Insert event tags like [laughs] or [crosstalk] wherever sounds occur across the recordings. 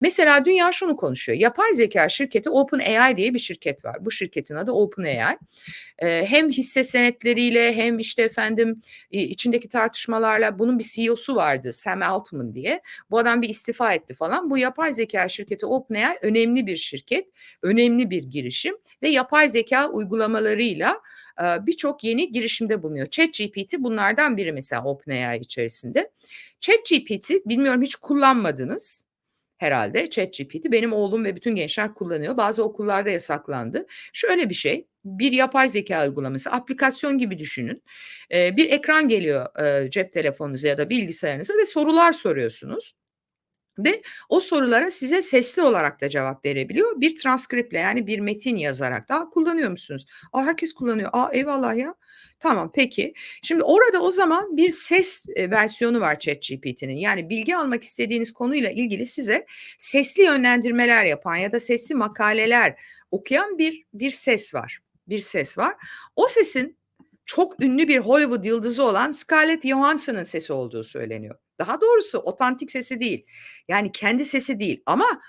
Mesela dünya şunu konuşuyor. Yapay zeka şirketi OpenAI diye bir şirket var. Bu şirketin adı OpenAI. Ee, hem hisse senetleriyle hem işte efendim içindeki tartışmalarla bunun bir CEO'su vardı Sam Altman diye. Bu adam bir istifa etti falan. Bu yapay zeka şirketi OpenAI önemli bir şirket, önemli bir girişim ve yapay zeka uygulamalarıyla birçok yeni girişimde bulunuyor. ChatGPT bunlardan biri mesela OpenAI içerisinde. ChatGPT bilmiyorum hiç kullanmadınız herhalde ChatGPT. Benim oğlum ve bütün gençler kullanıyor. Bazı okullarda yasaklandı. Şöyle bir şey, bir yapay zeka uygulaması, aplikasyon gibi düşünün. Ee, bir ekran geliyor e, cep telefonunuza ya da bilgisayarınıza ve sorular soruyorsunuz. Ve o sorulara size sesli olarak da cevap verebiliyor. Bir transkriple yani bir metin yazarak daha kullanıyor musunuz? Aa, herkes kullanıyor. Aa eyvallah ya. Tamam peki. Şimdi orada o zaman bir ses e, versiyonu var ChatGPT'nin. Yani bilgi almak istediğiniz konuyla ilgili size sesli yönlendirmeler yapan ya da sesli makaleler okuyan bir bir ses var. Bir ses var. O sesin çok ünlü bir Hollywood yıldızı olan Scarlett Johansson'ın sesi olduğu söyleniyor. Daha doğrusu otantik sesi değil. Yani kendi sesi değil ama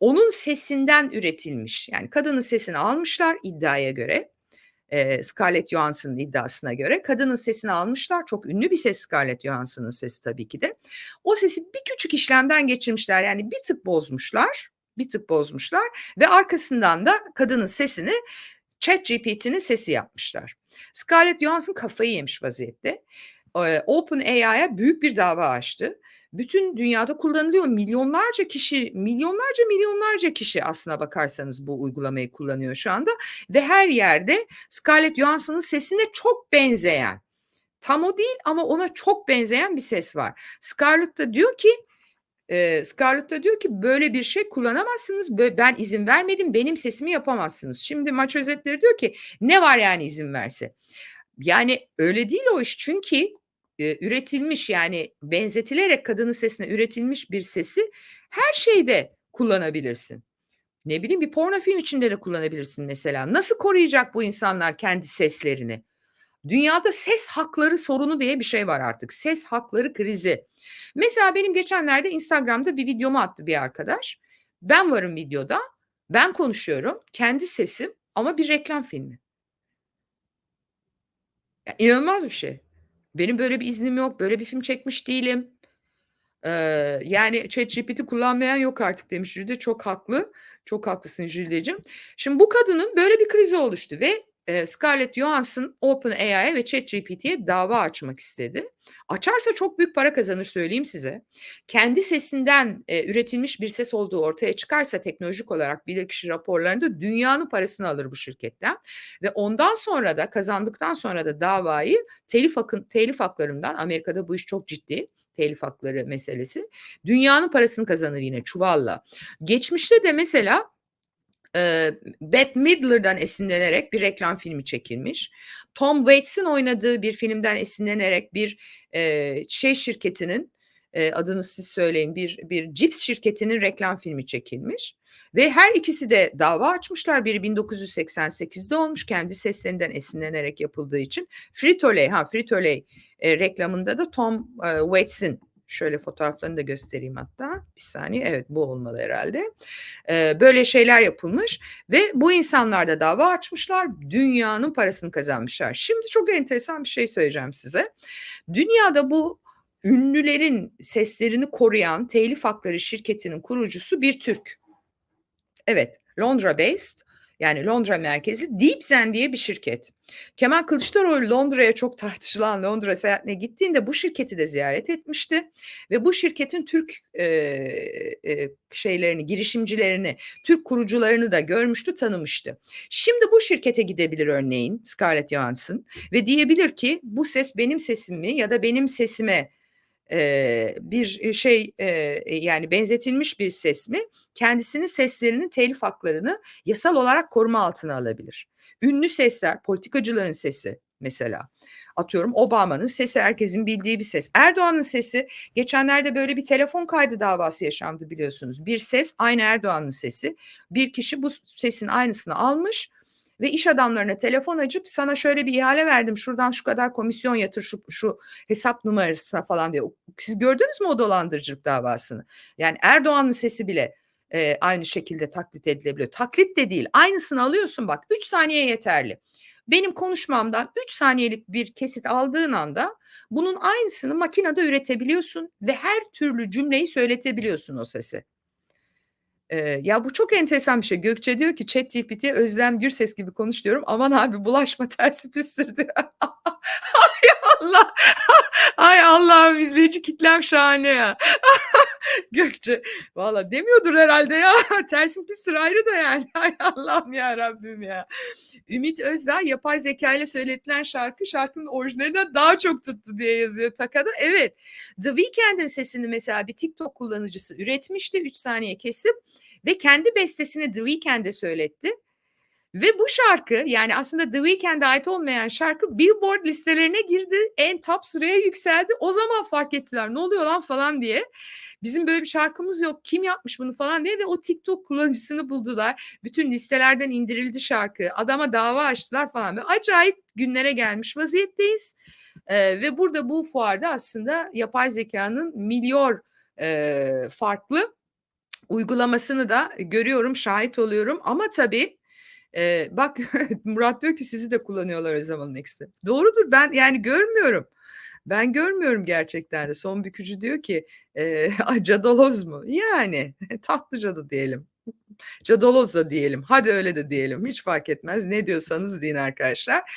onun sesinden üretilmiş. Yani kadının sesini almışlar iddiaya göre. E, Scarlett Johansson'ın iddiasına göre kadının sesini almışlar. Çok ünlü bir ses Scarlett Johansson'ın sesi tabii ki de. O sesi bir küçük işlemden geçirmişler. Yani bir tık bozmuşlar. Bir tık bozmuşlar ve arkasından da kadının sesini ChatGPT'nin sesi yapmışlar. Scarlett Johansson kafayı yemiş vaziyette. OpenAI'ya büyük bir dava açtı. Bütün dünyada kullanılıyor. Milyonlarca kişi, milyonlarca milyonlarca kişi aslına bakarsanız bu uygulamayı kullanıyor şu anda. Ve her yerde Scarlett Johansson'ın sesine çok benzeyen, tam o değil ama ona çok benzeyen bir ses var. Scarlett da diyor ki e, Scarlett da diyor ki böyle bir şey kullanamazsınız. Ben izin vermedim. Benim sesimi yapamazsınız. Şimdi maç özetleri diyor ki ne var yani izin verse? Yani öyle değil o iş. Çünkü e, üretilmiş yani benzetilerek kadının sesine üretilmiş bir sesi her şeyde kullanabilirsin. Ne bileyim bir porno film içinde de kullanabilirsin mesela. Nasıl koruyacak bu insanlar kendi seslerini? Dünyada ses hakları sorunu diye bir şey var artık. Ses hakları krizi. Mesela benim geçenlerde Instagram'da bir videomu attı bir arkadaş. Ben varım videoda. Ben konuşuyorum. Kendi sesim ama bir reklam filmi. Ya, inanılmaz bir şey. Benim böyle bir iznim yok. Böyle bir film çekmiş değilim. Ee, yani ChatGPT kullanmayan yok artık demiş Jülde. Çok haklı. Çok haklısın Jüldeciğim. Şimdi bu kadının böyle bir krizi oluştu ve Scarlett Johansson OpenAI'ye ve ChatGPT'ye dava açmak istedi. Açarsa çok büyük para kazanır söyleyeyim size. Kendi sesinden e, üretilmiş bir ses olduğu ortaya çıkarsa teknolojik olarak bilirkişi raporlarında dünyanın parasını alır bu şirketten. Ve ondan sonra da kazandıktan sonra da davayı telif, hakın, telif haklarından Amerika'da bu iş çok ciddi telif hakları meselesi. Dünyanın parasını kazanır yine çuvalla. Geçmişte de mesela e, Bette Midler'dan esinlenerek bir reklam filmi çekilmiş. Tom Waits'in oynadığı bir filmden esinlenerek bir e, şey şirketinin e, adını siz söyleyin bir bir cips şirketinin reklam filmi çekilmiş. Ve her ikisi de dava açmışlar. Biri 1988'de olmuş kendi seslerinden esinlenerek yapıldığı için. Frito-Lay, ha Frito-Lay e, reklamında da Tom e, Waits'in Şöyle fotoğraflarını da göstereyim hatta. Bir saniye. Evet bu olmalı herhalde. Ee, böyle şeyler yapılmış ve bu insanlar da dava açmışlar. Dünyanın parasını kazanmışlar. Şimdi çok enteresan bir şey söyleyeceğim size. Dünyada bu ünlülerin seslerini koruyan telif hakları şirketinin kurucusu bir Türk. Evet, Londra based yani Londra merkezi Deep Zen diye bir şirket. Kemal Kılıçdaroğlu Londra'ya çok [laughs] tartışılan Londra seyahatine gittiğinde bu şirketi de ziyaret etmişti ve bu şirketin Türk e, e, şeylerini, girişimcilerini, Türk kurucularını da görmüştü, tanımıştı. Şimdi bu şirkete gidebilir örneğin Scarlett Johansson ve diyebilir ki bu ses benim sesim mi ya da benim sesime bir şey e, yani benzetilmiş bir ses mi kendisinin seslerinin telif haklarını yasal olarak koruma altına alabilir. Ünlü sesler, politikacıların sesi mesela. Atıyorum Obama'nın sesi herkesin bildiği bir ses. Erdoğan'ın sesi geçenlerde böyle bir telefon kaydı davası yaşandı biliyorsunuz. Bir ses aynı Erdoğan'ın sesi. Bir kişi bu sesin aynısını almış ve iş adamlarına telefon açıp sana şöyle bir ihale verdim şuradan şu kadar komisyon yatır şu, şu hesap numarasına falan diye. Siz gördünüz mü o dolandırıcılık davasını? Yani Erdoğan'ın sesi bile eee, aynı şekilde taklit edilebiliyor. Taklit de değil, aynısını alıyorsun bak 3 saniye yeterli. Benim konuşmamdan 3 saniyelik bir kesit aldığın anda bunun aynısını makinede üretebiliyorsun ve her türlü cümleyi söyletebiliyorsun o sese. Eee, ya bu çok enteresan bir şey. Gökçe diyor ki ChatGPT'ye Özlem Gürses gibi konuş diyorum. Aman abi bulaşma [laughs] tersi pistir diyor. Allah! Ay Allah'ım izleyici kitlem şahane ya. [laughs] Gökçe valla demiyordur herhâlde ya. [laughs] Tersim pistir ayrı da yani. [laughs] Hay Allah'ım yarabbim ya. Ümit Özdağ yapay zekâyla söyletilen şarkı şarkının orijinalinden daha çok tuttu diye yazıyor Taka'da. Evet. The Weeknd'in sesini mesela bir TikTok kullanıcısı üretmişti 3 saniye kesip ve kendi bestesini The Weeknd'e söyletti. Ve bu şarkı yani aslında The Weeknd'e ait olmayan şarkı Billboard listelerine girdi. En top sıraya yükseldi. O zaman fark ettiler. Ne oluyor lan falan diye. Bizim böyle bir şarkımız yok. Kim yapmış bunu falan diye ve o TikTok kullanıcısını buldular. Bütün listelerden indirildi şarkı. Adama dava açtılar falan. Ve acayip günlere gelmiş vaziyetteyiz. Eee, ve burada bu fuarda aslında yapay zekânın milyar eee, farklı uygulamasını da görüyorum, şahit oluyorum ama tabii, eee, bak [laughs] Murat diyor ki sizi de kullanıyorlar Özlem X'te. Doğrudur ben yani görmüyorum. Ben görmüyorum gerçekten de. Son Bükücü diyor ki, eee, [laughs] cadaloz mu? Yani [laughs] tatlı cadı diyelim. Cadaloz da diyelim. Hadi öyle de diyelim. Hiç fark etmez. Ne diyorsanız deyin arkadaşlar.